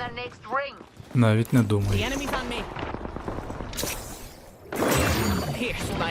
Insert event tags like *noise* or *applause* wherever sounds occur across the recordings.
the next ring. Навіть не The думаю. enemy's on me. Pierced by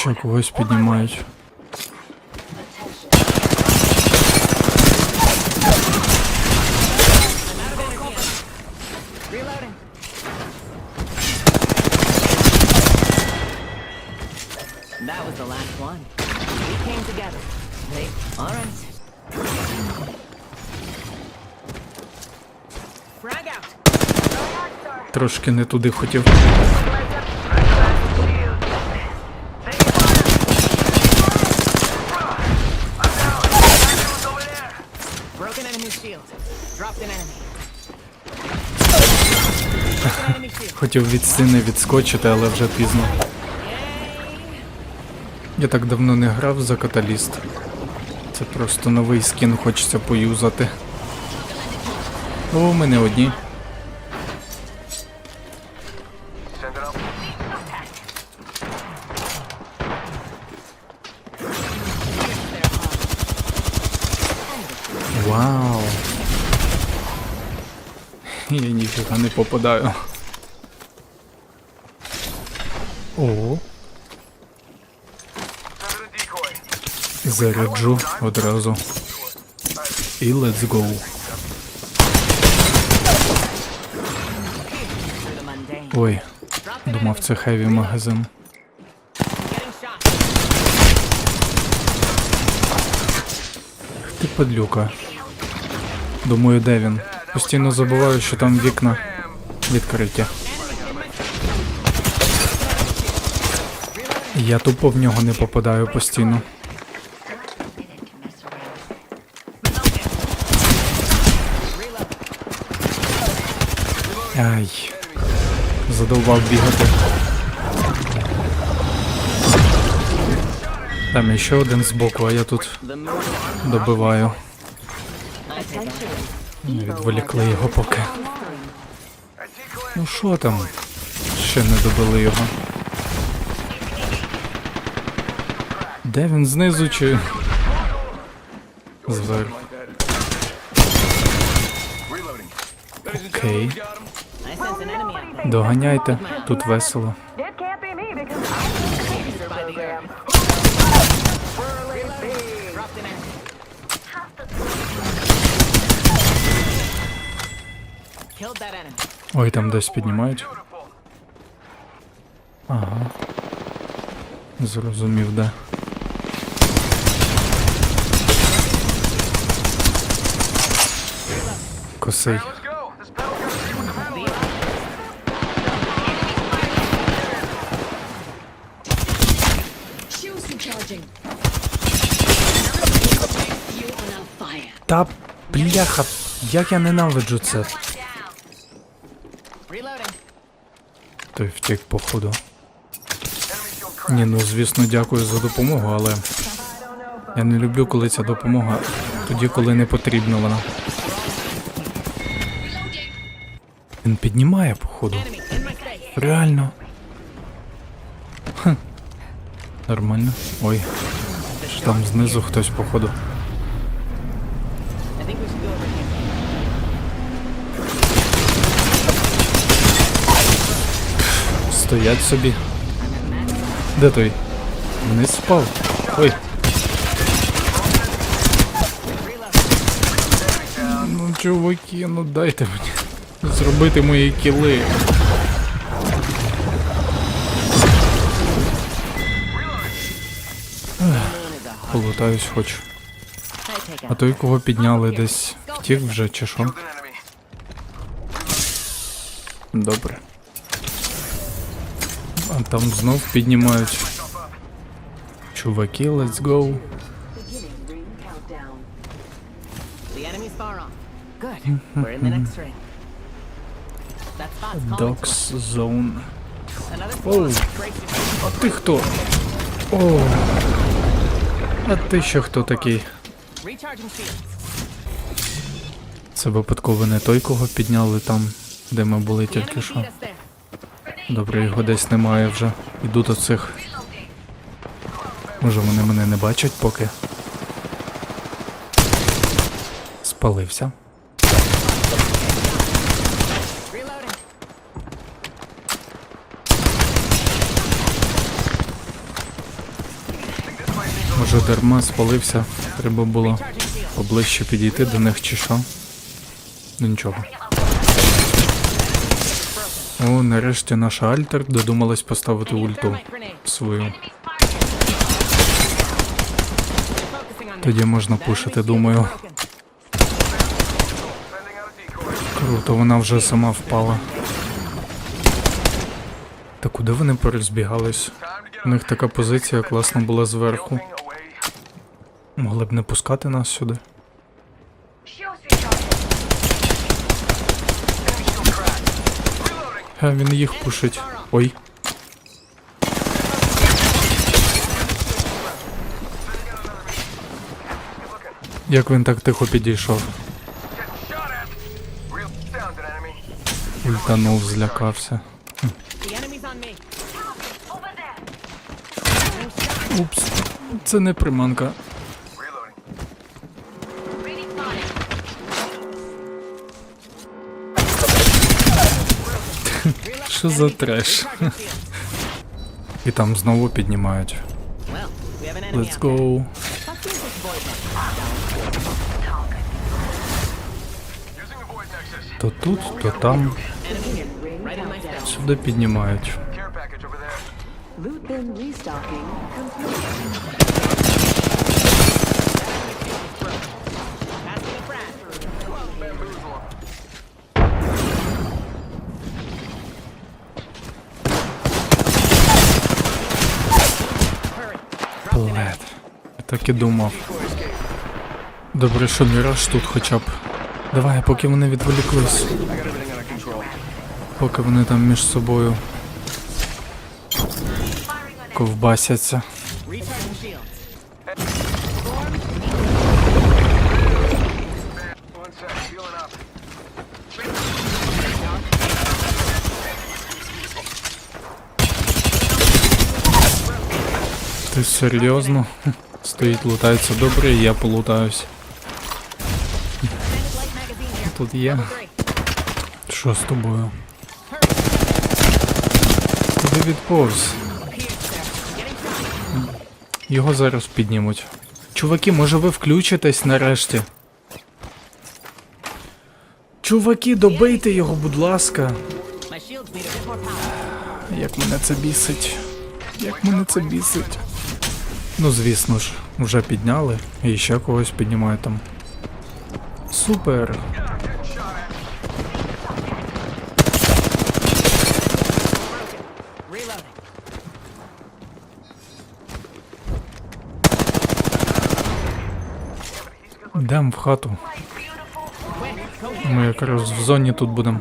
ще когось піднімають. Reloading. That was the last one. We came together. Hey, all right. Frag out. Трошки не туди хотів. Хотів від стіни відскочити, але вже пізно. Я так давно не грав за каталіст. Це просто новий скін хочеться поюзати. О, ми не одні. Попадаю. О. Заряджу одразу. І let's go. Ой, думав це хеві магазин. Ти падлюка. Думаю, де він? Постійно забуваю, що там вікна відкриті. Я тупо в нього не попадаю постійно. Ай. Задовбав бігати. Там ще один збоку, а я тут добиваю. Відволікли його поки. Ну що там? Ще не добили його. Де він знизу чи. Зверху. Окей. Доганяйте, тут весело. Killed that enemy. Ой, там десь піднімають. Ага. Зрозумів, де. Косий. Та бляха, як я ненавиджу це. Той втік, походу. Ні, ну звісно, дякую за допомогу, але я не люблю, коли ця допомога тоді, коли не потрібна вона. Він піднімає, походу. Реально. Хм. Нормально. Ой. Там знизу хтось, походу. Стоять собі. Де той? Не спав. Ой. Ну чуваки, ну дайте мені. Зробити мої кіли. Полутаюсь хоч. А той кого підняли десь втік вже чи що? Добре. А там знов піднімають. Чуваки, let's go. Оу. Brace yourself. а ти хто? О. А ти ще хто такий? Це випадково не той, кого підняли там, де ми були тільки що. Добре, його десь немає вже. Іду до цих. Може вони мене не бачать поки. Спалився. Може дарма спалився. Треба було поближче підійти до них чи що. Ну нічого. О, нарешті наша Альтер додумалась поставити ульту свою. Тоді можна пушити, думаю. Круто, вона вже сама впала. Та куди вони порозбігались? У них така позиція класна була зверху. Могли б не пускати нас сюди. Cracked. Reloading. А він їх пушить. Ой, як він так тихо підійшов. Ультанув, злякався. Упс, це не приманка. Що за треш? І там знову піднімають. Let's go. То тут, то там. Сюди піднімають. Так і думав. Добре, що Міраж тут хоча б. Давай, поки вони відволіклись. Поки вони там між собою ковбасяться. Ти серйозно? Стоїть, лутається добре, я полутаюсь. Тут є. Що з тобою? Куди відповз? Його зараз піднімуть. Чуваки, може ви включитесь нарешті? Чуваки, добийте його, будь ласка. Як мене це бісить. Як мене це бісить. Ну, звісно ж, вже підняли і ще когось піднімають там. Супер. Йдемо в хату. Ми якраз в зоні тут будемо.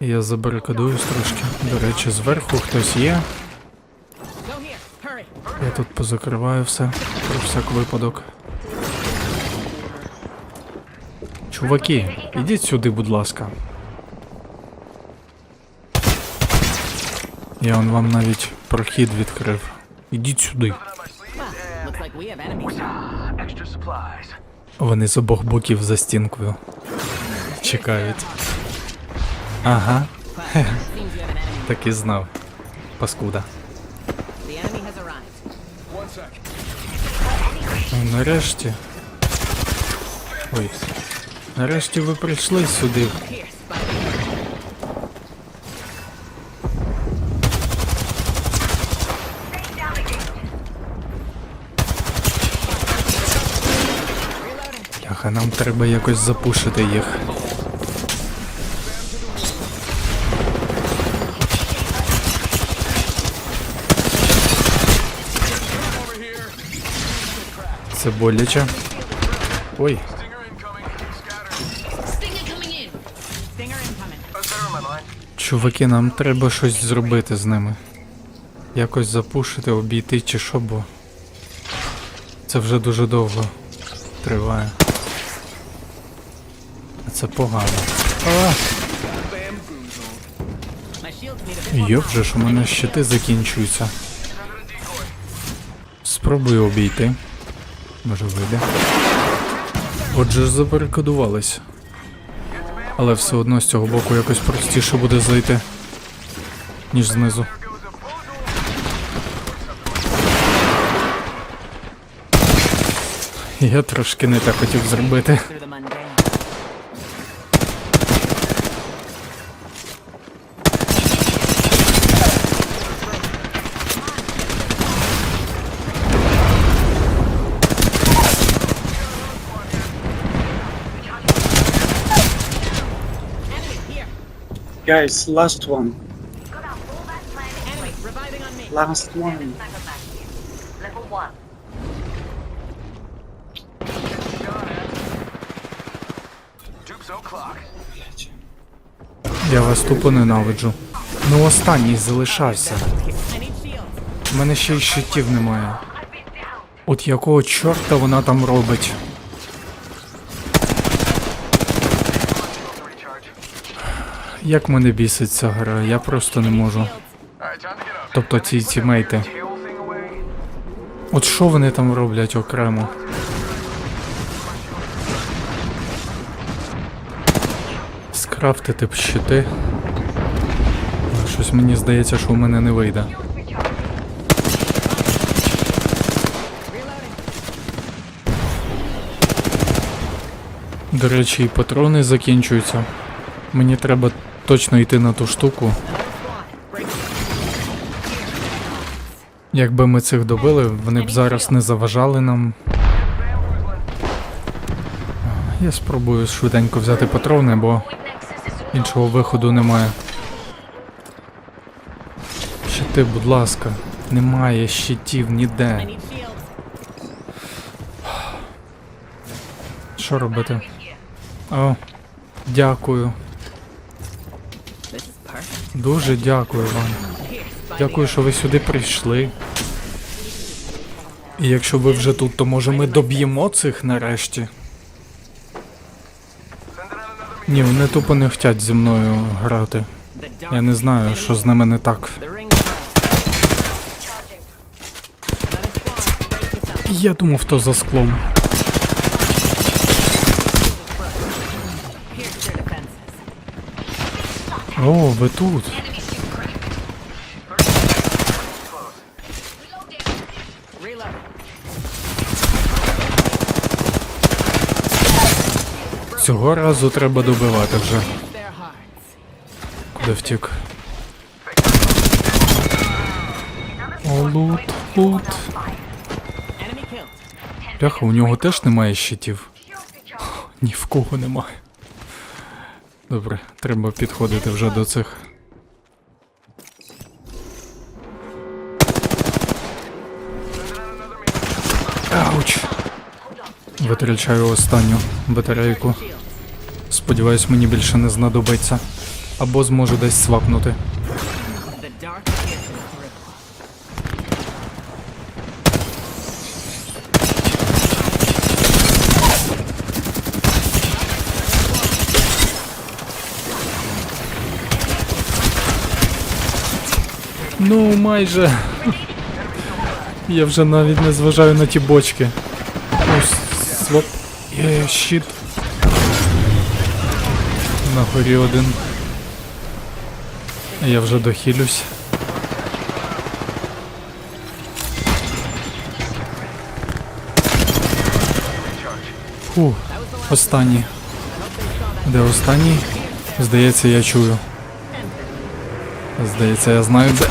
Я забарикадуюсь трошки. До речі, зверху хтось є. Я тут позакриваю все про всяк випадок. Чуваки, ідіть сюди, будь ласка. Я он вам навіть прохід відкрив. Ідіть сюди. Вони з обох боків за стінкою. Чекають. Ага, *laughs* так і знав. Паскуда. Ну, нарешті. Ой. Нарешті ви прийшли сюди. Бляха, нам треба якось запушити їх. In my mind. чуваки, нам треба щось зробити з ними. Якось запушити, обійти чи що, бо це вже дуже довго триває. А це погано. А, йоп же ж, у мене щити закінчуються. Спробую обійти. Може вийде. Отже забарикадувались. Але все одно з цього боку якось простіше буде зайти, ніж знизу. Я трошки не так хотів зробити. through the mundane. Enemy here. Guys, last one. Last one. Я вас тупо ненавиджу. Ну останній залишався. У мене ще й щитів немає. От якого чорта вона там робить? Як мене бісить ця гра, я просто не можу. Тобто ці тімейти. От що вони там роблять окремо? Скрафтити б щити. Щось мені здається, що у мене не вийде. До речі, і патрони закінчуються. Мені треба точно йти на ту штуку. Якби ми цих добили, вони б зараз не заважали нам. Я спробую швиденько взяти патрони, бо іншого виходу немає. Щити, будь ласка, немає щитів ніде. Що робити? О, дякую. Дуже дякую вам. Дякую, що ви сюди прийшли. І якщо ви вже тут, то може ми доб'ємо цих нарешті. Ні, вони тупо не хочуть зі мною грати. Я не знаю, що з ними не так. Я думав, то за склом. О, ви тут. Цього разу треба добивати вже. Куди втік? О, лут, лут. Бляха, у нього теж немає щитів. Ні в кого немає. Добре, треба підходити вже до цих. Ауч. Витрачаю останню батарейку. Сподіваюсь, мені більше не знадобиться. Або зможу десь свапнути. The dark is terrible. Ну, майже. Я вже навіть не зважаю на ті бочки. Ось своп. Є щит. На горі один. Я вже дохилюсь. Фу, останній. Де останній? Здається, я чую. Здається, я знаю де.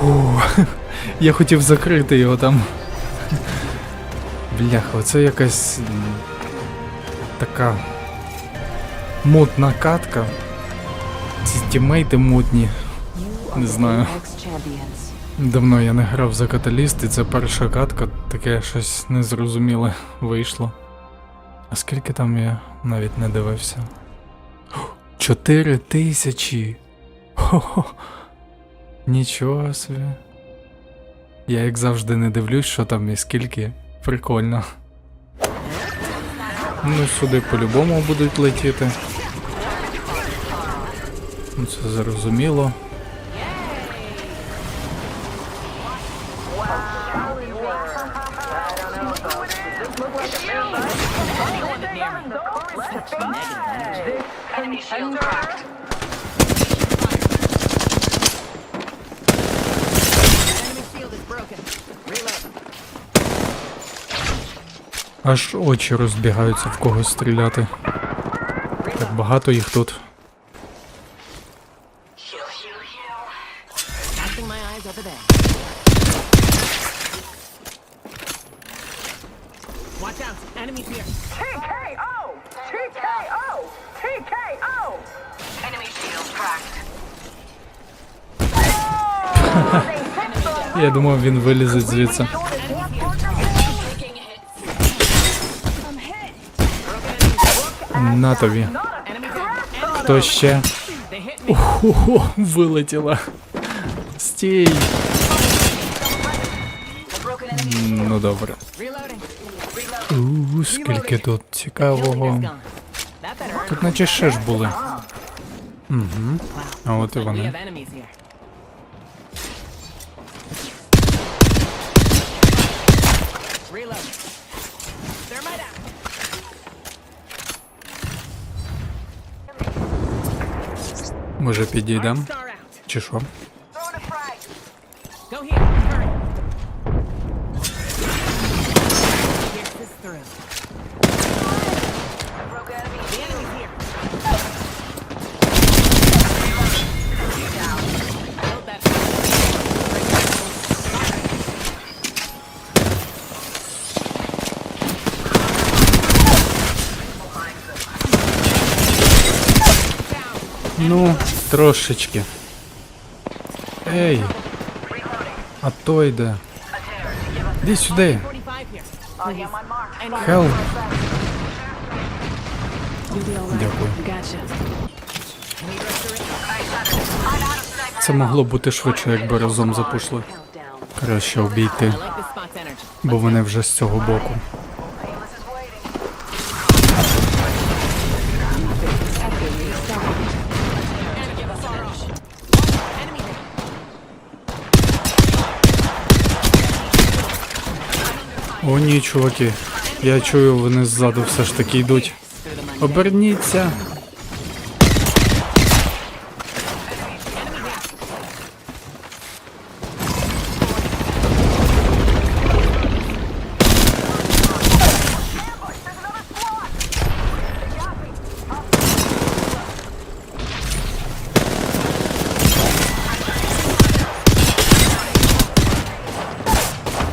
Фу. *laughs* Я хотів закрити його там. Бляха, оце якась така мутна катка. Ці тімейти мутні. Не знаю. Давно я не грав за каталіст, і це перша катка, таке щось незрозуміле вийшло. А скільки там я навіть не дивився? *gasps* Чотири тисячі! Хо-хо! Нічого собі. Я як завжди не дивлюсь, що там і скільки. Прикольно. Ну, сюди по-любому будуть летіти. Ну, Це зрозуміло. Аж очі розбігаються в когось стріляти. Так багато їх тут. Я думав, він вилізе звідси. На. Хто ще? Ого, вилетіла. Стій. Ну добре. Reloading. У, скільки тут цікавого. Тут наче ще ж були. Угу. А от і вони. Може підійдемо? Чи що? Ну... трошечки. Ей, а то йде. Іди сюди. 45 here. Yeah, my mark. Enemy. Хелп. Дякую. Це могло бути швидше, якби разом запушли. Краще обійти, бо вони вже з цього боку. О, ні, чуваки. Я чую, вони ззаду все ж таки йдуть. Оберніться.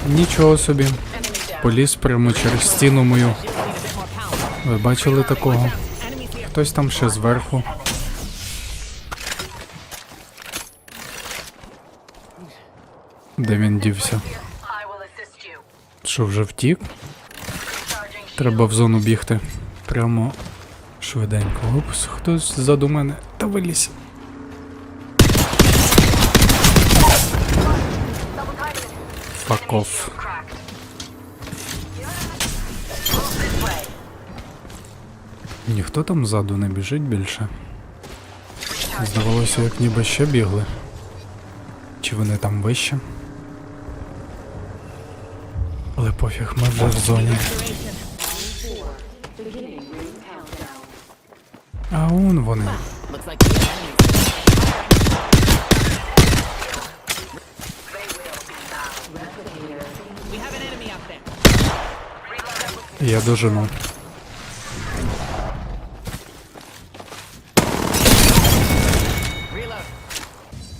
Нічого собі. Поліз прямо через стіну мою. Ви бачили такого? Хтось там ще зверху. Де він дівся? Що вже втік? Треба в зону бігти. Прямо швиденько. Опс, хтось ззаду мене. Та вилізь. Fuck Ніхто там ззаду не біжить більше. Здавалося, як ніби ще бігли. Чи вони там вище? Але пофіг, ми вже в зоні. А он вони. Looks like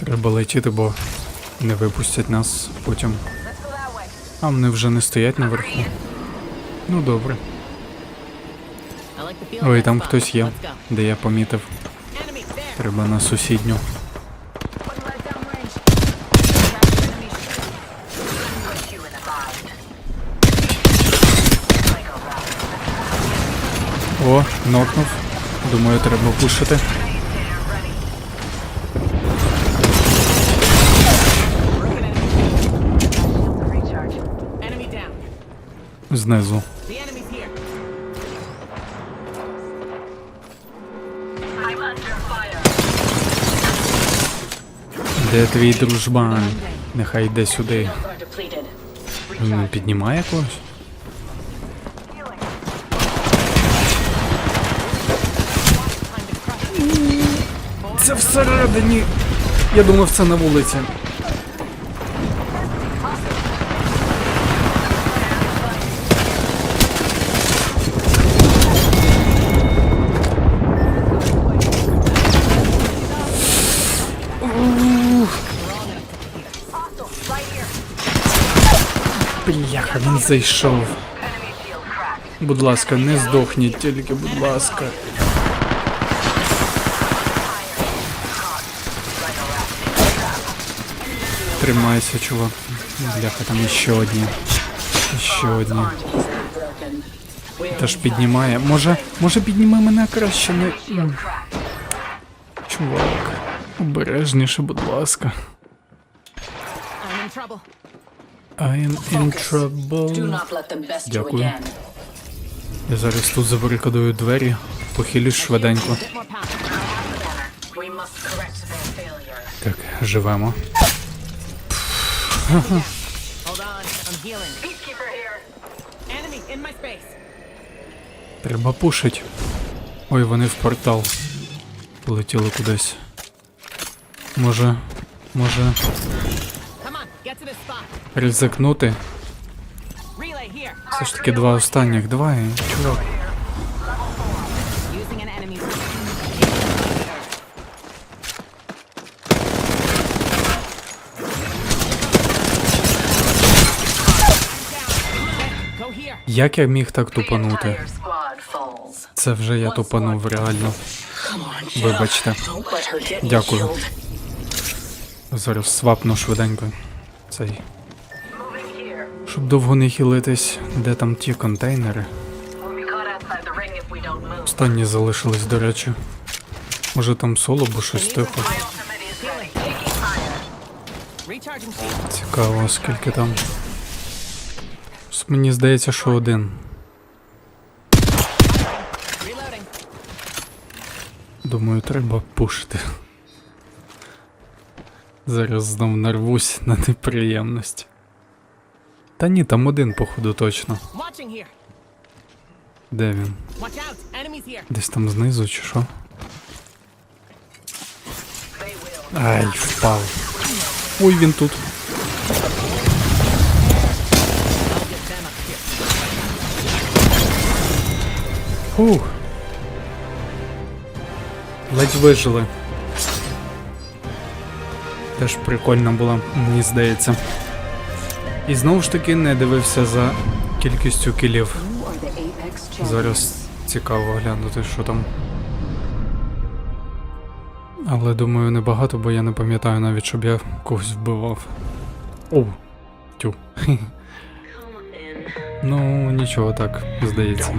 Треба летіти, бо не випустять нас потім. А вони вже не стоять наверху. Ну добре. Ой, там хтось є, де я помітив. Треба на сусідню. О, нокнув. Думаю, треба пушити. Знизу. Де твій дружбан? Нехай йде сюди. Він піднімає когось? Це всередині. Я думав, це на вулиці. Він зайшов. Будь ласка, не здохніть, тільки, будь ласка. Тримайся, чувак. Бляха, там іще одні. Іще одні. Та ж піднімає. Може, може підніме мене краще не. Чувак. Обережніше, будь ласка. I am in trouble. Дякую. Я зараз тут забарикадую двері, похилюсь швиденько. Так, живемо. Треба пушить. Ой, вони в портал. Полетіли кудись. Може. Може ризикнути. Все ж таки два останніх. Давай, чувак. Enemy's. Go here. Як я міг так тупанути? Це вже я тупанув реально. Вибачте. Дякую. Зараз свапну швиденько. Цей. Щоб довго не хилитись, де там ті контейнери. Останні залишились, до речі. Може там соло, бо щось типу. Цікаво, скільки там. Мені здається, що один. Думаю, треба пушити. Зараз знов нарвусь на неприємності. Та ні, там один, походу, точно. Де він? Десь там знизу чи що? Ай, впав. Ой, він тут. Фух. Ледь вижили. Теж прикольно було, мені здається. І знову ж таки не дивився за кількістю кілів. Зараз цікаво глянути, що там. Але думаю, небагато, бо я не пам'ятаю навіть, щоб я когось вбивав. Оу. Тю. *laughs* Ну, нічого так, здається.